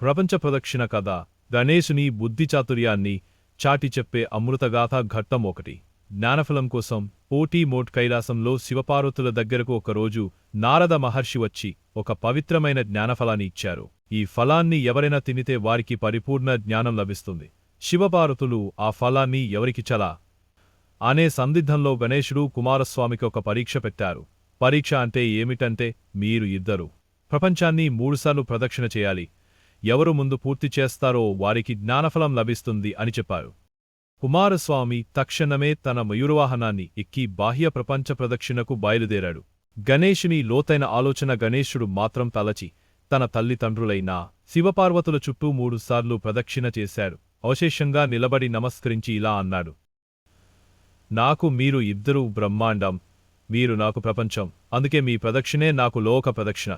ప్రపంచ ప్రదక్షిణ కథ గణేశుని బుద్ధి చాతుర్యాన్ని చాటి చెప్పే అమృతగాథ ఘట్టం ఒకటి. జ్ఞానఫలం కోసం పోటీ మోట్ కైలాసంలో శివపార్వతుల దగ్గరకు ఒకరోజు నారద మహర్షి వచ్చి ఒక పవిత్రమైన జ్ఞానఫలాన్ని ఇచ్చారు. ఈ ఫలాన్ని ఎవరైనా తినితే వారికి పరిపూర్ణ జ్ఞానం లభిస్తుంది. శివపార్వతులు ఆ ఫలాన్ని ఎవరికి చలా అనే సందిగ్ధంలో గణేశుడు కుమారస్వామికి ఒక పరీక్ష పెట్టారు. పరీక్ష అంటే ఏమిటంటే మీరు ఇద్దరు. ప్రపంచాన్ని మూడుసార్లు ప్రదక్షిణ చేయాలి. ఎవరు ముందు పూర్తి చేస్తారో వారికి జ్ఞానఫలం లభిస్తుంది అని చెప్పారు. కుమారస్వామి తక్షణమే తన మయూరవాహనాన్ని ఎక్కి బాహ్య ప్రపంచ ప్రదక్షిణకు బయలుదేరాడు. గణేశుని లోతైన ఆలోచన గణేశుడు మాత్రం తలచి తన తల్లిదండ్రులైన శివపార్వతుల చుట్టూ మూడుసార్లు ప్రదక్షిణ చేశారు అవశేషంగా నిలబడి నమస్కరించి ఇలా అన్నాడు. నాకు మీరు ఇద్దరూ బ్రహ్మాండం మీరు నాకు ప్రపంచం అందుకే మీ ప్రదక్షిణే నాకు లోక ప్రదక్షిణ.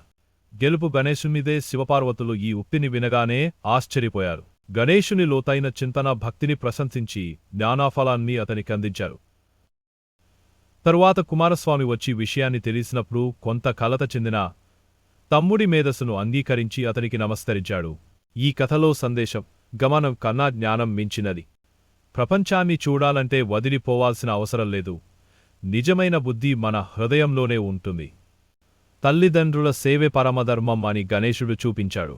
గెలుపు గణేశునిదే శివపార్వతులు ఈ ఉక్తిని వినగానే ఆశ్చర్యపోయారు. గణేశుని లోతైన చింతన భక్తిని ప్రశంసించి జ్ఞానాఫలాన్ని అతనికి అందించారు. తరువాత కుమారస్వామి వచ్చి విషయాన్ని తెలిసినప్పుడు కొంత కలత చెందిన తమ్ముడి మేధస్సును అంగీకరించి అతనికి నమస్కరించాడు. ఈ కథలో సందేశం గమనం కన్నా జ్ఞానం మించినది. ప్రపంచాన్ని చూడాలంటే వదిలిపోవాల్సిన అవసరం లేదు. నిజమైన బుద్ధి మన హృదయంలోనే ఉంటుంది. తల్లిదండ్రుల సేవే పరమధర్మం అని గణేశుడు చూపించాడు.